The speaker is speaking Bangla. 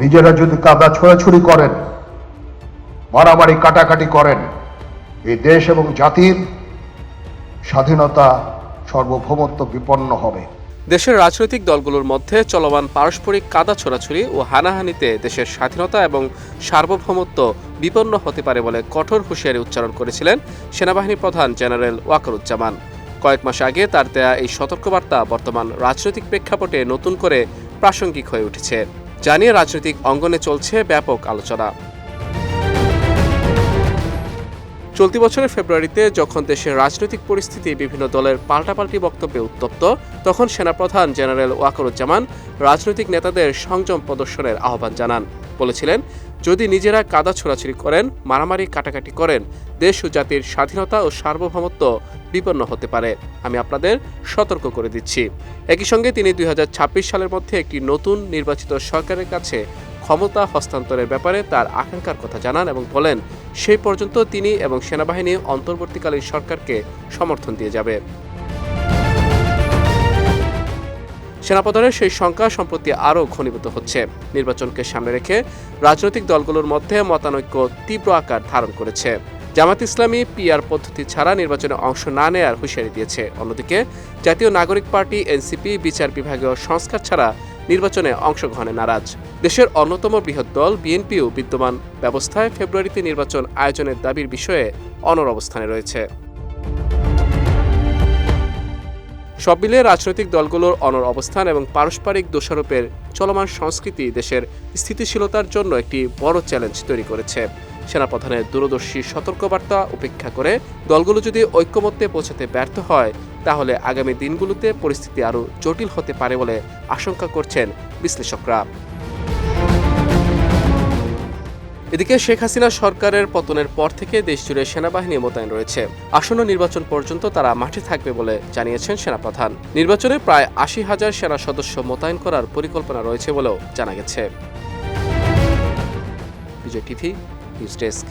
নিজেরা যদি কাদা ছোড়াছুড়ি করেন, মারামারি কাটাকাটি করেন এই দেশ এবং জাতির স্বাধীনতা সার্বভৌমত্ব বিপন্ন হবে। দেশের রাজনৈতিক দলগুলোর মধ্যে চলমান পারস্পরিক কাদা ছোড়াছুড়ি ও হানাহানিতে দেশের স্বাধীনতা এবং সার্বভৌমত্ব বিপন্ন হতে পারে বলে কঠোর হুঁশিয়ারি উচ্চারণ করেছিলেন সেনাবাহিনী প্রধান জেনারেল ওয়াকারুজ্জামান। কয়েক মাস আগে তার দেয়া এই সতর্কবার্তা বর্তমান রাজনৈতিক প্রেক্ষাপটে নতুন করে প্রাসঙ্গিক হয়ে উঠেছে। জানিয়ে রাজনৈতিক অঙ্গনে চলছে ব্যাপক আলোচনা। চলতি বছরের ফেব্রুয়ারিতে যখন দেশের রাজনৈতিক পরিস্থিতি বিভিন্ন দলের পাল্টাপাল্টি বক্তব্যে উত্তপ্ত, তখন সেনাপ্রধান জেনারেল ওয়াকরুজ্জামান রাজনৈতিক নেতাদের সংযম প্রদর্শনের আহ্বান জানান। বলেছিলেন, যদি নিজেরা কাদা ছোড়াছুড়ি করেন, মারামারি কাটাকাটি করেন, দেশ ও জাতির স্বাধীনতা ও সার্বভৌমত্ব বিপন্ন হতে পারে। আমি আপনাদের সতর্ক করে দিচ্ছি। একই সঙ্গে তিনি দু হাজার ছাব্বিশ সালের মধ্যে একটি নতুন নির্বাচিত সরকারের কাছে ক্ষমতা হস্তান্তরের ব্যাপারে তার আকাঙ্ক্ষার কথা জানান এবং বলেন, সেই পর্যন্ত তিনি এবং সেনাবাহিনী অন্তর্বর্তীকালীন সরকারকে সমর্থন দিয়ে যাবে। সেনাপ্রধানের সেই সংখ্যা সম্প্রতি আরও ঘনীভূত হচ্ছে। নির্বাচনকে সামনে রেখে রাজনৈতিক দলগুলোর মধ্যে মতানৈক্য তীব্র আকার ধারণ করেছে। জামাত ইসলামী পিআর পদ্ধতি ছাড়া নির্বাচনে অংশ না নেয়ার হুঁশিয়ারি দিয়েছে। অন্যদিকে, জাতীয় নাগরিক পার্টি, এনসিপি, বিচার বিভাগীয় সংস্কার ছাড়া নির্বাচনে অংশগ্রহণে নারাজ। দেশের অন্যতম বৃহৎ দল, বিএনপিও বিদ্যমান। ব্যবস্থায় ফেব্রুয়ারিতে নির্বাচন আয়োজনের দাবির বিষয়ে অনর অবস্থানে রয়েছে। সব মিলিয়ে রাজনৈতিক দলগুলোর অনর অবস্থান এবং পারস্পরিক দোষারোপের চলমান সংস্কৃতি দেশের স্থিতিশীলতার জন্য একটি বড় চ্যালেঞ্জ তৈরি করেছে। সেনাপ্রধানের দূরদর্শী সতর্কবার্তা উপেক্ষা করে দলগুলো যদি ঐক্যমত্যে পৌঁছাতে ব্যর্থ হয়, তাহলে আগামী দিনগুলোতে পরিস্থিতি আরও জটিল হতে পারে বলে আশঙ্কা করছেন বিশ্লেষকরা। এদিকে শেখ হাসিনা সরকারের পতনের পর থেকে দেশজুড়ে সেনাবাহিনী মোতায়েন রয়েছে। আসন্ন নির্বাচন পর্যন্ত তারা মাঠে থাকবে বলে জানিয়েছেন সেনাপ্রধান। নির্বাচনে প্রায় আশি হাজার সেনা সদস্য মোতায়েন করার পরিকল্পনা রয়েছে বলেও জানা গেছে। Vijay TV his desk.